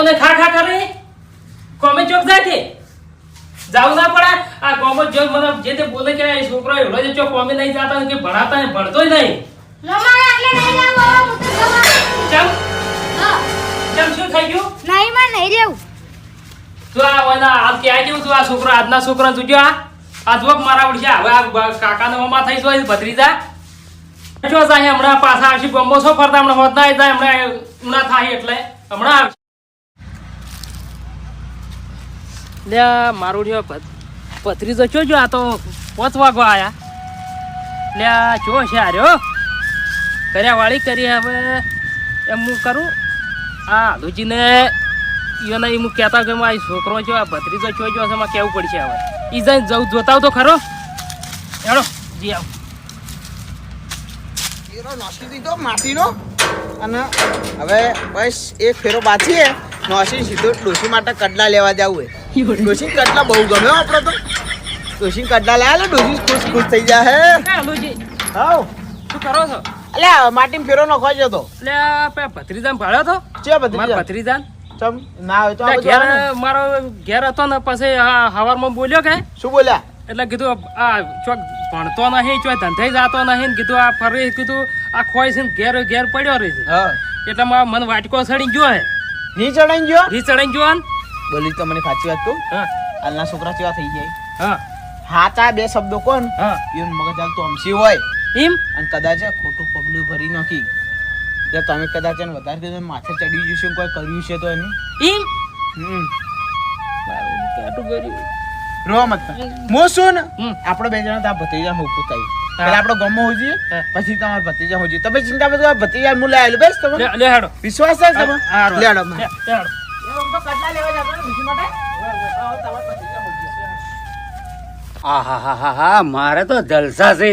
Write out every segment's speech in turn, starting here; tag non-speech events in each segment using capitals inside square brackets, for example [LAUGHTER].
ખાતો ને ખા ખા કરે કોમે ચોક જાય છે? જાવું ના પડે? આ કોમે જો મને જે તે બોલે કે એ છોકરો એવડો જ ચોક કોમે નહીં જાતા કે ભણાતા ને જ નહીં. રમાય એટલે નહીં ખબર ચમ? ચમ શું થઈ ગયું? નહીં માં નહીં લેવું તું આ વના આ કે આ કેવું તું આ છોકરો આજના છોકરા તું જો આ. આ જોક મારા ઉડશે હવે આ કાકાનો મામા થઈ જોઈ ભત્રીજા. જો સાહે હમણાં પાછા આવશે ગમો છો ફરતા હમણાં હોત ના જાય હમણાં હમણાં થાય એટલે. હમણાં આવશે લે, મારું જો ભત્રીજો ચો જો આ તો પોચ ગો આયા. લે, આ જો છે આર્યો કર્યા વાળી કરી હવે એમ હું કરું. આ લુજીને એને ઈ હું કહેતા કે મારી છોકરો છો આ ભત્રીજો છો જો એમાં કેવું પડશે હવે? એ જઈને જવું જોતા તો ખરો? હેડો, જી આવ. નાસી દીધો અને હવે બસ એક ફેરો છે નાસી સીધો ડોસી માટે કડલા લેવા જવું હે. ડોશી કડલા બહુ ગમે આપણે તો. ડોશી કડલા લે આલે ડોશી ખુશ ખુશ થઈ જાય હે. હા શું કરો છો? અલ્યા માટીમ ફેરો નખવા જતો એટલે આ પે ભત્રીજાને ભાળ્યો તો? ચે મારા ભત્રીજાન? ચમ ના હોય તો એટલે ઘેર મારો ઘેર હતો ને પછી હવારમાં બોલ્યો કે શું બોલ્યા? એટલે કીધું આ ચોક ભણતો નહીં ચોક ધંધે જતો નહીં કીધું આ ફરી કીધું આ ખોઈ છે ઘેર ઘેર પડ્યો રહી છે. હા. એટલે મારા મન વાટકો સડી ગયો હે. ની ચડાઈ ગયો? રી ચડાઈ ગયો બોલી તો મને સાચી વાત કહું? હા. હાલના છોકરા કેવા થઈ જાય હા. હાચા બે શબ્દો કોણ? હા. એવું મગજ હાલ તો હમસી હોય. એમ? અને કદાચ ખોટું પગલું ભરી નાખી. જો તમે કદાચ એને વધારે કીધું માથે ચડી જશે કોઈ કર્યું છે તો એને? એમ? હમ. મારું કર્યું? રો મત મો શું. આપણો બે જણા ત્યાં ભત્રીજા હોકું થાય. પેલા આપણો ગમો હોજી. પછી તમારા ભત્રીજા હોજી તમે ચિંતા મત કરો ભત્રીજા હું બસ તમે લે હેડો. વિશ્વાસ છે તમે લે લે હેડો. મારે તો જલસા છે.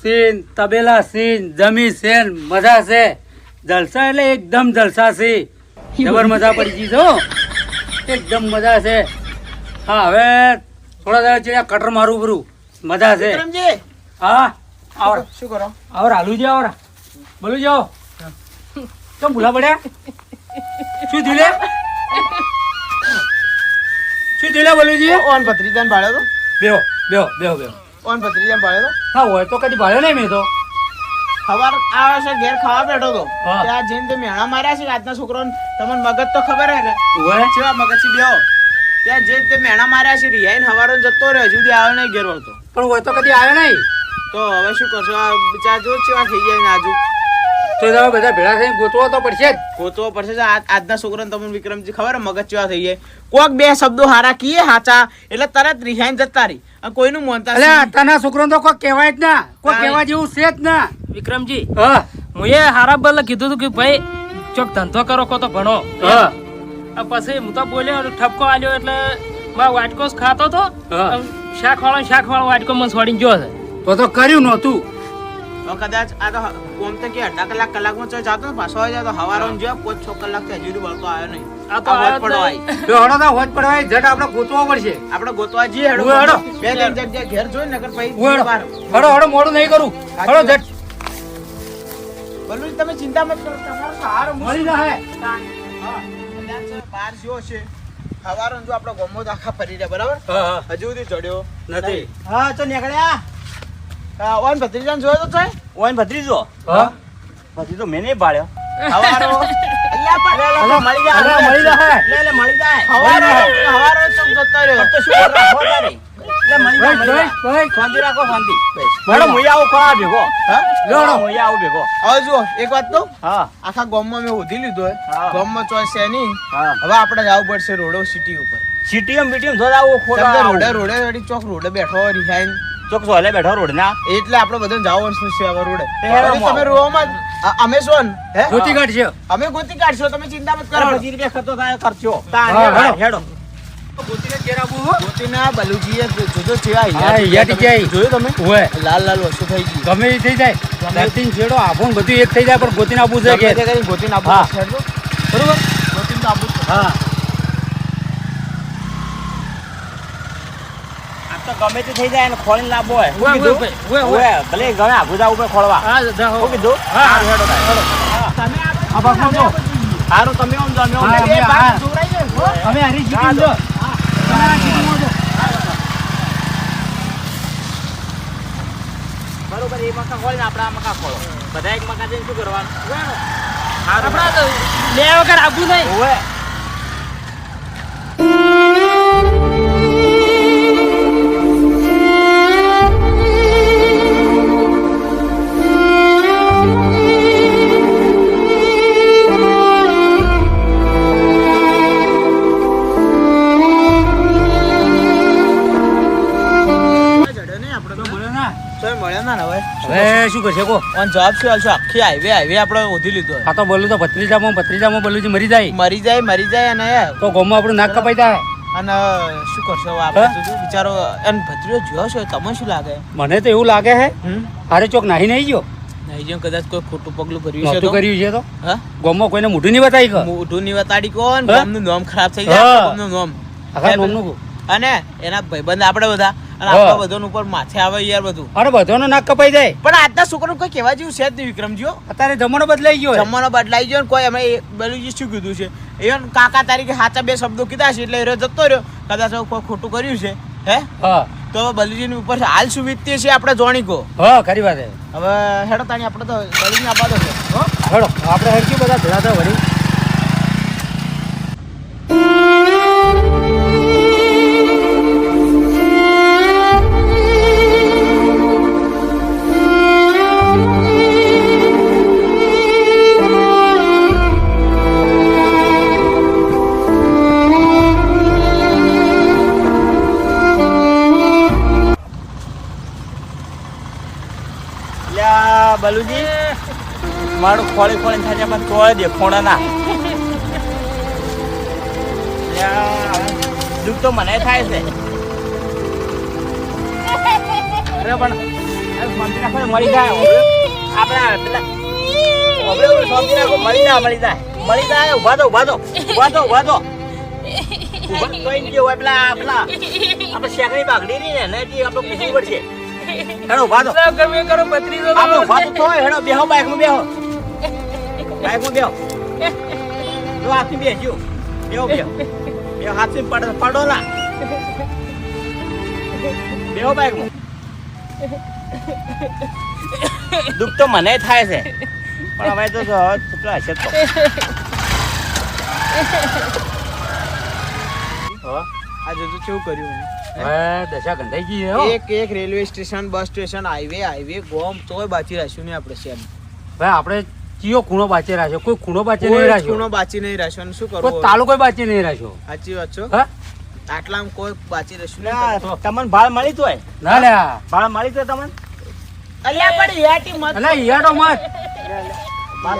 સીન તબેલા સીન જમી સેન મજા છે. જલસા એટલે એકદમ જલસા છે. જબર મજા પડી ગઈ છો એકદમ મજા છે. હા હવે થોડા દાડા ચડ્યા કટર મારું બરું મજા છે. હા આવરા. શું કરો? આવર હાલું જાઓ આવરા. બોલું જાઓ. કેમ ભૂલા પડ્યા? શું થયું લે? શું થયું લે બોલુજી? ઓન ભત્રીજાને ભાડ્યો તો? બેહો બેહો બેહો બેહો. ઓન ભત્રીજાને ભાડ્યો તો? હા હોય તો કદી ભાડ્યો નહીં મેં તો. ખબર આવે છે ઘેર ખાવા બેઠો તો. ત્યાં જઈને તે મેણા માર્યા છે આજના છોકરાને તમને મગજ તો ખબર હે હોય. કેવા મગજ છે બેહો? ત્યાં જઈને તે મેણા માર્યા છે રિયાઈન હવારો જતો રહ્યો હજુ સુધી આવ્યો નહીં ઘેર વળતો. પણ હોય તો કદી આવ્યો નહીં? તો હવે શું કરશો? આ બિચાર જો ચેવા થઈ જાય નાજુક તો તમે બધા ભેળા થઈને ગોતવો તો પડશે જ. ગોતવો પડશે છે આજના છોકરાને તમને વિક્રમજી ખબર? મગજ ચેવા થઈ જાય. કોક બે શબ્દો હારા કીએ હાચા એટલે તરત રિહાઈને જતા રહી. કોઈનું મોનતા એટલે અત્યારના છોકરાને તો કોઈ કહેવાય જ ના. કોઈ. કહેવા જેવું છે જ ના. વિક્રમજી હા. હું એ હારા બલ્લે કીધું હતું કે ભાઈ ચોક ધંધો કરો કો તો ભણો. હા. પછી હું તો બોલ્યો ઠપકો આલ્યો એટલે મારો વાટકો ખાતો તો. શાક વાળો શાક વાળો વાટકો મને છોડીને ગયો છે. તો તો કર્યું નહોતું. તો કદાચ આ તો કોમ તો કે અઢા કલાક કલાકમાં જો જાતો ને પાછો આવી જાય તો હવારો જો પાંચ છ કલાકથી હજુ વળતો આવ્યો નહીં. આ તો આ આવ્યો જ તો હડો તો હોજ પડવાય જટ આપણે ગોતવો પડશે. આપણે ગોતવા જઈએ હેડો હેડો. બે ત્રણ જગ્યાએ ઘેર જોઈ નગર પછી હડો હડો મોડું નહીં કરું. હડો જટ. બલ્લુજી, તમે ચિંતા મત કરો. તમારો સહારો મળી હા, કદાચ જ્યો છે. હવારો જો આપણો ગમો તો આખા ફરી રહ્યા બરાબર? હજુ સુધી ચડ્યો નથી. હા તો નીકળ્યા. ઓન ભત્રીજાને જોયો તો છે? ઓન ભત્રીજો? હા. ભત્રીજો મેં નહીં પાડ્યો. હવારો. [LAUGHS] અલ્યા પણ- અલા, મળી જાય. મળી જાય. મળી હવારો હવારો ચોક જતો રહ્યો. તો શું હા આખા ગામમાં મેં ઉધી લીધો. ગામમાં ચોઈસ છે નહીં. હા. હવે આપણે જવું પડશે રોડો સિટી ઉપર. CTM BTM. રોડે રોડે ચોક રોડે બેઠો હોય રિહાઈન ચોક સોલે બેઠો રોડ ના? એટલે આપણે બધાને જવાનું છે હવે રોડે. તમે રોવામાં અમે શું હે? ગોતી કાઢશે. અમે ગોતી કાઢશો તમે ચિંતા મત કરો. પચીસ રૂપિયા ખર્ચો થાય ખર્ચો. હેડો. હેડો. ગોતીને ઘેર આવવું ગોતીના બલુજીએ જોજો ચેવા હા, જાય. જોયું તમે? હોય લાલ લાલ વસ્તુ થઈ ગઈ. ગમે થઈ જાય. ધરતીને છેડો આભો ને બધું એક થઈ જાય પણ ગોતીના આવવું છે કરીને ગોતીને. બરોબર? તો આપવું હા આ તો ગમે તે થઈ જાય એને ખોળીને લાવવો હોય. કીધું? ભલે ગમે આઘું ઉપર ખોળવા. હા. કીધું? હા, હેડો. તમે આ ભાગમાં જો. સારું તમે આમ જાઓ, અમે હરી જીતી જો. બરોબર એ મકા ખોલી ને આપણે આ મકા ખોળો. બધા એક મકા જઈને શું કરવાનું? આપણા તો આપવું નહીં. શું કરશે? કો અને જવાબ શું આવશે આખી હાઈવે હાઈવે આપણે ઓધી લીધો આ તો બોલું તો ભત્રીજામાં ભત્રીજામાં બોલું છે મરી જાય. મરી જાય મરી જાય અને તો ગોમાં આપણું નાક કપાઈ જાય. અને શું કરશો? આપણે બિચારો એને ભત્રીજો જોયો છો તમને શું લાગે? મને તો એવું લાગે છે અરે ચોક નાહી નહીં ગયો. નહીં જો કદાચ કોઈ ખોટું પગલું ભર્યું છે તો? કર્યું છે તો? હા? ગોમાં કોઈને મોઢું નહીં બતાવી મોઢું નહીં વતાડી કોણ? હા? ગામનું નામ ખરાબ થઈ જાય ગામનું નામ. આખા નોમનું અને એના ભાઈબંધ આપણે બધા અને આપણા બધાનું ઉપર માથે આવે યાર બધું. અરે બધાનો નાક કપાઈ જાય. પણ આજના છોકરો કોઈ કહેવા જેવું છે જ નહીં વિક્રમજીઓ. અત્યારે જમાનો બદલાઈ ગયો છે. બદલાઈ ગયો ને કોઈ અમે એ બેલુજી શું કીધું છે? even કાકા તારીખે સાચા બે શબ્દો કીધા છે એટલે એ જતો રહ્યો. કદાચ કોઈ ખોટું કર્યું છે હે? હા. તો બલુજીની ઉપર હાલ શું વીતતી છે આપણે જોણી કો હા ખરી વાત હવે હેડો તાણી આપણે તો બલુજી આપવા દો? હેડો આપણે હરકી બધા ભેગા થાય વળી. બલુજી? મારું ખોળી ખોળી થાય પણ દે દેખોણા ના દુઃખ તો મને થાય છે. અરે, પણ મળી જાય આપણે પેલા આપણે ઓલું શાંતિ મળી જાય મળી જાય. મળી જાય, ઊભા તો ઊભા તો ઊભા તો પેલા પેલા. આપણે શેકડી રહી ને એનાથી આપણે પૂછવું પડશે. હેડો ઊભા તો ગમે કરો દો આપણે ઊભા તો હેડો બેહો બાઈકમાં બેહો. બાઈકમાં બેહો. જો હાથથી બેસજો બેહો બેહો. બેહો હાથી પડ પડો ના. બેહો બાઈકમાં. દુઃખ તો મને થાય છે. પણ હવે તો જો હશે તો? આ જોજો કેવું કર્યું? દશા ગંધાઈ ગઈ એક એક railway station bus station highway highway ગોમ તોય બાચી રાખ્યું નહીં આપણે શહેર ભાઈ આપણે ચિયો ખૂણો બાચી રાખ્યો? કોઈ ખૂણો બાચી નહીં રાખ્યો? ખૂણો બાચી નહીં રાખ્યો. અને શું કોઈ કરવું તાલુકો બાચી નહીં રાખ્યો? સાચી વાત છો? હા? કોઈ બાચી રાખ્યું તમને ભાળ મળી તોય. ના ભાળ મળી તો તમને? અલ્યા પણ યાટી મત અલા ઈયાડો મત.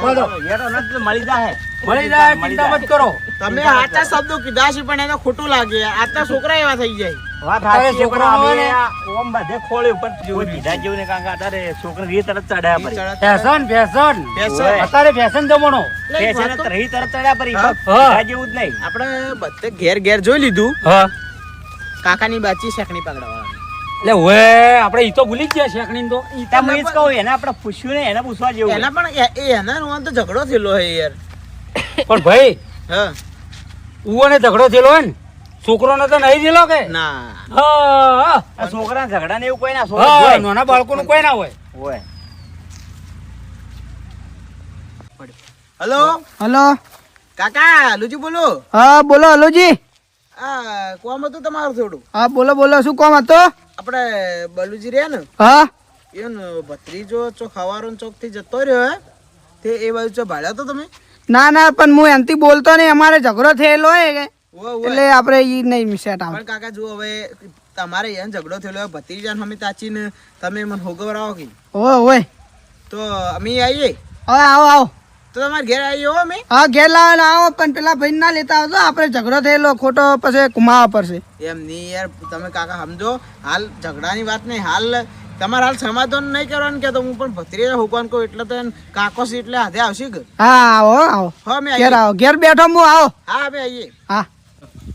બોલો. નથી મળી જાય મળી જાય ચિંતા મત કરો. તમે સાચા શબ્દો કીધા છે પણ એને ખોટું લાગે. આજના છોકરા એવા થઈ જાય. વાત અત્યારે સાચી છે, પણ છોકરાઓ અમે ને- ઓમ બધે ખોલ્યું ઉપર કોઈ કીધા જેવું ને કાંકા અત્યારે છોકરા રીત તરત ચડ્યા પડી ફેશન ફેશન. ફેશન. અત્યારે ફેશન જમાનો. ફેશન તો- રહી તરત ચડ્યા પડી હા. કીધા જેવું જ નહીં. આપણે બધે ઘેર ઘેર જોઈ લીધું. હા. કાકાની બાચી શેકણી પકડવા એટલે હવે આપણે ઈ તો ભૂલી જ ગયા શેકણી તો. તમે એ જ કહું એને આપણે પૂછ્યું ને એને પૂછવા જેવું એના પણ એના તો ઝઘડો થયેલો હે યાર. પણ ભાઈ હા. ને ઝઘડો થયેલો હોય ને? છોકરોને તો નહીં થયેલો કે? ના. છોકરા ઝઘડા ને એવું કોઈ ના હા છોકરા નાના બાળકોનું કોઈ ના હોય. હોય. હલો? હલો. કાકા લુજી બોલો. હા બોલો હલોજી. આ કોમ હતું તમારું થોડું? હા બોલો બોલો શું કોમ હતો? આપણે બલુજી રહ્યા ને? હા. એનો ભત્રીજો ચોક હવારો ચોકથી જતો રહ્યો હે? તે એ બાજુ ચો ભાડ્યા તો તમે? ના ના પણ હું એનથી બોલતો નહીં. અમારે ઝઘડો થયેલો હોય ઉવ્વ. એટલે આપણે ઈ નહીં સેટ આવે. પણ કાકા જો હવે તમારે એન ઝઘડો થયેલો ભત્રીજા અમે તાચીને તમે મને હોગવરાવો કે? ઓય ઓય તો અમે આવીએ હવે આવો આવો. તો તમારે ઘેર આવીએ હો અમે? હા ઘેર લાવો આવો પણ પેલા ભાઈ ના લેતા આવજો. આપણે ઝઘડો થયેલો ખોટો પછી કુમાવા પડશે. એમ નહીં યાર તમે કાકા સમજો હાલ ઝઘડાની વાત નહીં હાલ તમારે હાલ સમાધાન નહીં કરવાનું કે તો હું પણ ભત્રીજા હોગવાન કહું એટલે તો એને કાકો છે એટલે હાથે આવશે કે? હા આવો આવો. હા મેં ઘેર આવો. ઘેર બેઠો હું આવો. હા અમે આવીએ હા.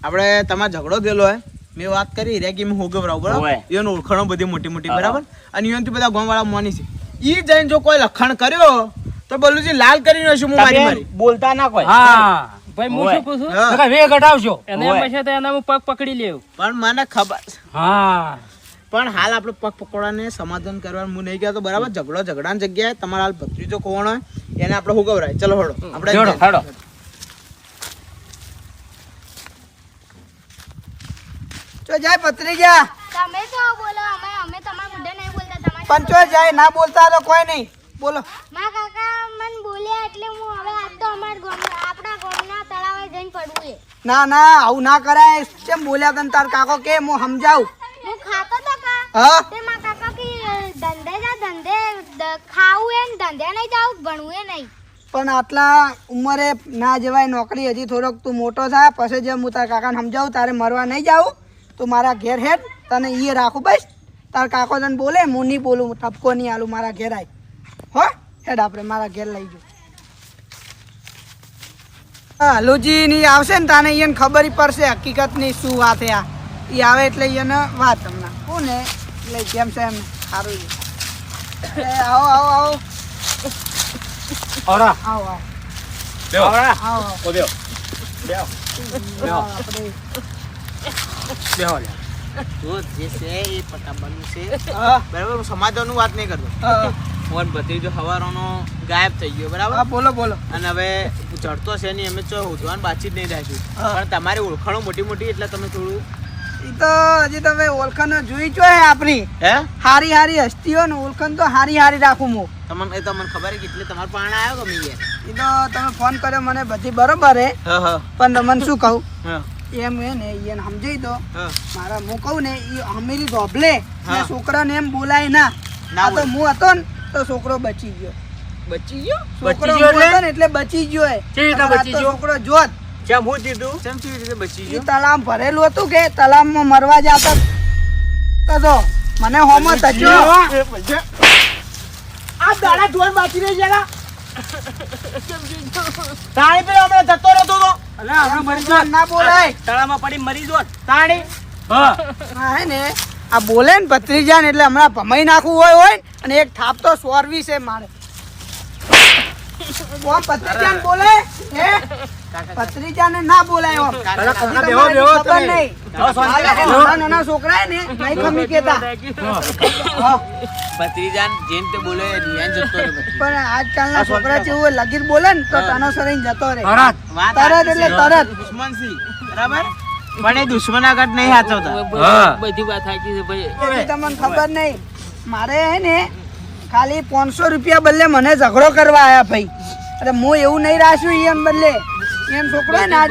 આપણે તમારો ઝઘડો થયેલો હે મેં વાત કરી રે કે હું હોગવરાવ બરાબર. એનો ઓળખાણો બધી મોટી મોટી બરાબર? અને એનાથી બધા ગામ વાળા માની છે. ઈ જઈને જો કોઈ લખાણ કર્યો તો બોલું લાલ કરી નાખશું હું મારી મારી. બોલતા ના કોઈ. હા. ભાઈ હું. શું પૂછું હા. નકર વે ઘટાવશો એને ઓય. તો એના હું પગ પકડી લેવું પણ મને ખબર હા. પણ હાલ આપણે પગ પકોડાને સમાધાન કરવાનું હું નહીં તો બરાબર? ઝઘડો ઝઘડાની જગ્યાએ તમારા હાલ ભત્રીજો કોણ હોય એને આપણે હું ગવરાય ચલો હળો. આપણે જોડો, જાય ચો ગયા. તમે તો બોલો અમે અમે તમારા મુદ્દે નહીં બોલતા તમારે પંચો જાય ના બોલતા તો કોઈ નહીં. બોલો. મા કાકા મન બોલ્યા એટલે હું હવે આજ તો અમારા ગામ આપણા ગામના તળાવે જઈને પડવું છે ના ના આવું ના કરાય. કેમ બોલ્યા તન તાર કાકો કે? હું સમજાવું. હું ખાતો તો કા? હા? તે મા કાકા કે ધંધે જા ધંધે. ખાવું એ ધંધે નહીં જાવ ભણવું એ નહીં. પણ આટલા ઉંમરે ના જવાય નોકરી. હજી થોડોક તું મોટો થાય પછી જેમ હું તારા કાકાને સમજાવું તારે મરવા નહીં જાવું તું મારા ઘેર હેડ તને એ રાખું બસ. તાર કાકો તને બોલે હું નહીં બોલું ટપકો નહીં આલું મારા ઘેર આય. હો હેડ આપણે મારા ઘેર લઈ જો હા હલુજી ની આવશે ને તને એને ખબર પડશે હકીકતની શું વાત આ. એ આવે એટલે એને વાત હમણાં હું ને એટલે જેમ છે એમ સારું આવો આવો આવો. ઓરા. આવો આવો. બેહો. આવો આવો. બેહો. બેહો. બેહો. આપણે બેહો લે. તો જે છે એ પટાબાનું છે. બરાબર હું સમાધાનનું વાત નહીં કરતો. ફોન ભત્રીજો હવારોનો ગાયબ થઈ ગયો બરાબર? બોલો બોલો. અને હવે ચડતો છે નહીં અમે ચો ઉધવાન બાતચીત નહીં રાખ્યું પણ તમારી ઓળખાણો મોટી મોટી એટલે તમે થોડું એ તો હજી તમે ઓળખાણો જોઈ છો હે આપણી. હે? હારી હારી હસ્તીઓ ને ઓળખાણ તો હારી હારી રાખું હું. તમને એ તો મને ખબર કે એટલે તમારા પાણા આવ્યો ગમી ઈ તો તમે ફોન કર્યો મને બધી બરોબર હે. હા હા. પણ તમને શું કહું? હા. એમ હે ને એને સમજાઈ દો. મારા હું કહું ને એ અમીરી. ને છોકરાને એમ બોલાય ના. ના તો હું હતો ને તો છોકરો બચી ગયો. બચી ગયો? છોકરો બચી ગયો હતો એટલે? ને એટલે બચી ગયો એ. કેવી રીતે બચી ગયો? છોકરો જોત. ચમ હું દીધું કેમ કેવી રીતે બચી ગયો? તલામ ભરેલું હતું કે તલામમાં મરવા જતા તો મને હોમો તજો આ દાડા ઢોર બાકી રહી જરા. તારે પે હમણાં જતો રહેતો તો અલા, મરી. ના બોલાય. તળામાં પડી મરી તાણી. હા. ને આ બોલે ને ભત્રીજા ને એટલે હમણાં ભમાઈ નાખવું હોય હોય અને એક થાપ તો સોરવી છે મારે. [LAUGHS] ઓમ બોલે હે? ભત્રીજાને ના બોલાયો. બેહો, બેહો ખબર. નહીં. નાના નાના છોકરા ને નહીં ખમી કેતા. ભત્રીજાન જેમ તે બોલે રિયાન જતો. પણ આજકાલના છોકરા જેવું લગીર બોલે ને તો તનો સરીને જતો રહે. તરત. એટલે. તરત. દુશ્મનસી બરાબર? પણ એ દુશ્મન આગળ નહીં હાચવતા. બધી વાત સાચી છે ભાઈ. તમને ખબર નહીં. મારે હે ને ખાલી પાંચસો રૂપિયા બદલે મને ઝઘડો કરવા આયા ભાઈ. અરે હું એવું નહીં રાખ્યું એમ બદલે. એમ છોકરો ને આજ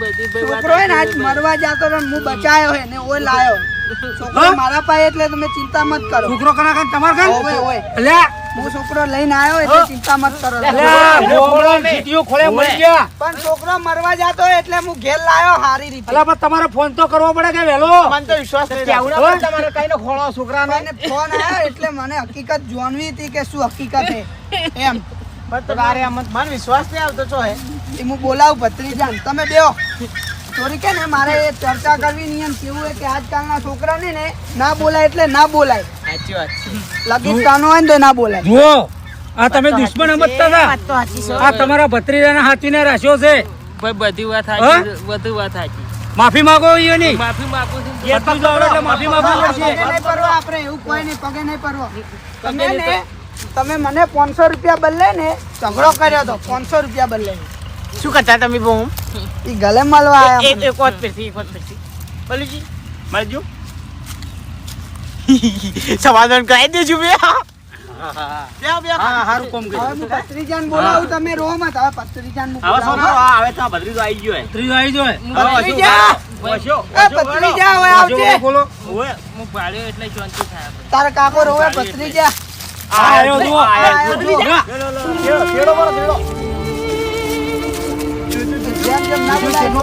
બધી ભાઈ વાત છોકરો ને આજ મરવા જતો રહ્યો હું બચાયો હે ને ઓય લાયો. છોકરો મારા પાસે એટલે તમે ચિંતા મત કરો. છોકરો કના કાન તમાર કાન? ઓય ઓય. અલ્યા, હું છોકરો લઈને આવ્યો એટલે ચિંતા મત કરો. છોકરો ને. સીટીઓ ખોળે મરી ગયા. પણ છોકરો મરવા જતો એટલે હું ઘેર લાયો હારી રીતે. અલા, પણ તમારે ફોન તો કરવો પડે કે વેલો મને તો વિશ્વાસ નથી પડે તમારે કઈ નો ખોળો છોકરાનો? મને ફોન આવ્યો એટલે મને હકીકત જોણવી હતી કે શું હકીકત હે એમ. પણ તારે મને વિશ્વાસ નહીં આવતો છો હે. હું બોલાવું ભત્રીજાન. તમે બેહો. ચોરી કે ને મારે ચર્ચા કરવી નહીં એમ કેવું છે કે આજકાલના છોકરાને ને ના બોલાય એટલે ના બોલાય. સાચી વાત છે. કાનો હોય ને તો ના બોલાય. જુઓ આ તમે દુશ્મન સમજતા હતા? આ તમારા ભત્રીજાને હાથીને રાખ્યો છે. ભાઈ બધી વાત સાચી બધી વાત સાચી. માફી માંગો ની માફી માંગુ છું. બધું જ આવડે. એટલે માફી પગે પડશે. નહીં પરવો આપણે એવું કોઈ નહીં પગે નહીં પરવો. તમે ને તમે મને પાંચસો રૂપિયા બદલે ને ઝઘડો કર્યો તો પાંચસો રૂપિયા બદલે. શું કરતા તમે બહુ? એ ગલે મળવા એક આવ્યા એક વાત પરથી એક વાત પરથી બોલુજી મળજો સમાધાન કરાવી દેજો બે. બે બે. હા હારું કોમ હવે કર્યું હું પત્રીજાન બોલાવું તમે રો મત હવે પત્રીજાન હું હવે બોલાવું. સોનો આ હવે તો ભત્રીજો આવી ગયો હે. ત્રીજો આવી જાય હવે ભત્રીજા! વસ્યો, એ વસ્યો પત્રીજા હવે આવજે. બોલો. ઓવે. હું ભાડ્યો એટલે શાંતિ થાય ભાઈ તારા કાકો રોવે પત્રીજા આ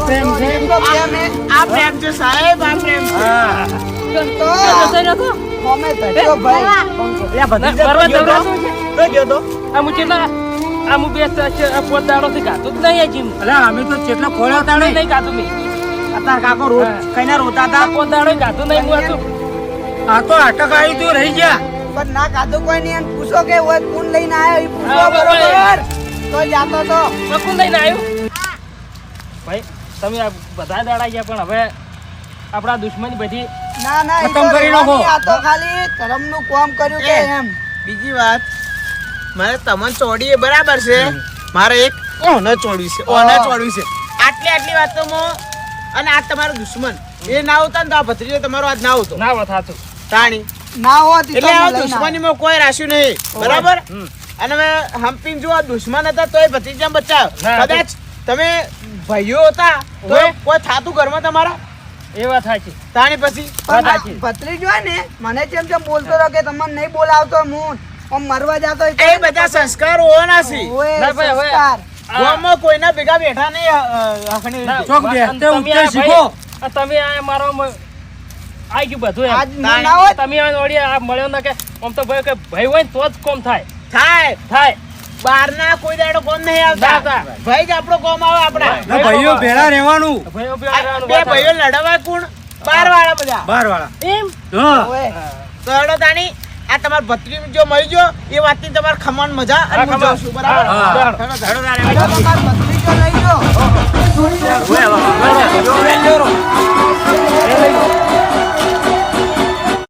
પ્રેમ છે. આ પ્રેમ છે સાહેબ આ પ્રેમ છે. તો જતો રહ્યો કોમે ધર્યો ભાઈ. લે, આ ભત્રીજો તો. તો? તો ગયો તો? આ હું કેટલા આ હું બે પોતથી ગાતું જ નહીં જીમ. અલા અમે તો કેટલા ખોળ્યા હતા નહીં ગાતું મેં આ કાકો રોજ કઈના રોતા હતા. પોત દાડો નહીં હું હતું આ તો અટક આવી તું રહી ગયા. પણ ના ખાધું કોઈ નહીં પૂછો કે ઓય કોણ લઈને આવ્યો એ પૂછો બરોબર. તો જાતો તો. મકુન લઈને આવ્યું તમે બધા દાડા ગયા પણ હવે આપણા દુશ્મન બધી ના ના ખતમ કરી નાખો. આ તો ખાલી ધર્મનું કામ કર્યું કે એમ. બીજી વાત. મારે તમને ચોડી એ બરાબર છે. મારે એક ઓને ચોડવી છે ઓને. ચોડવી છે. આટલી આટલી વાતોમાં અને આ તમારો દુશ્મન. એ ના આવતા ને તો આ ભત્રીજો તમારો આજ ના આવતો. ના વથાતું તાણી. ના હોત એટલે આ. દુશ્મનીમાં કોઈ રાશ્યું નહીં. બરાબર? અને મેં હમ્પીને જો દુશ્મન હતા તોય ભત્રીજા બચાવ. કદાચ તમે ભાઈઓ હતા તો કોઈ થાતું ઘરમાં તમારા? એ વાત સાચી. તાણી પછી પણ વાત આ ને મને જેમ જેમ બોલતો હતો કે તમને નહીં બોલાવતો હું આમ મરવા જાતો એ બધા સંસ્કાર હોવાના છે ઓય, ના ભાઈ, હવે સંસ્કાર. ગામમાં કોઈના ભેગા બેઠા નહીં અ, અ, હખણી ના, રીતે. ચોક બે, અને તમે શીખો. તમે આ મારો આઈ ગયું બધું આજ ના હોત તમે આ મળ્યો ને કે આમ તો ભાઈ કે ભાઈ હોય ને તો જ કોમ થાય. થાય. થાય. બહારના કોઈ દાડો કોમ નહીં આવતા ભાઈ જ આપણો કોમ આવે આપણા ભાઈઓ ભેળા રહેવાનું ભાઈઓ બી વાત ભાઈઓ લડવા કોણ બાર વાળા બધા બાર વાળા એમ તો હેડો તાણી આ તમાર ભત્રી જો મળી ગયો એ વાતની તમારે ખમણ મજા અને હા. જાઉં છું બરાબર. હેડો લઈ.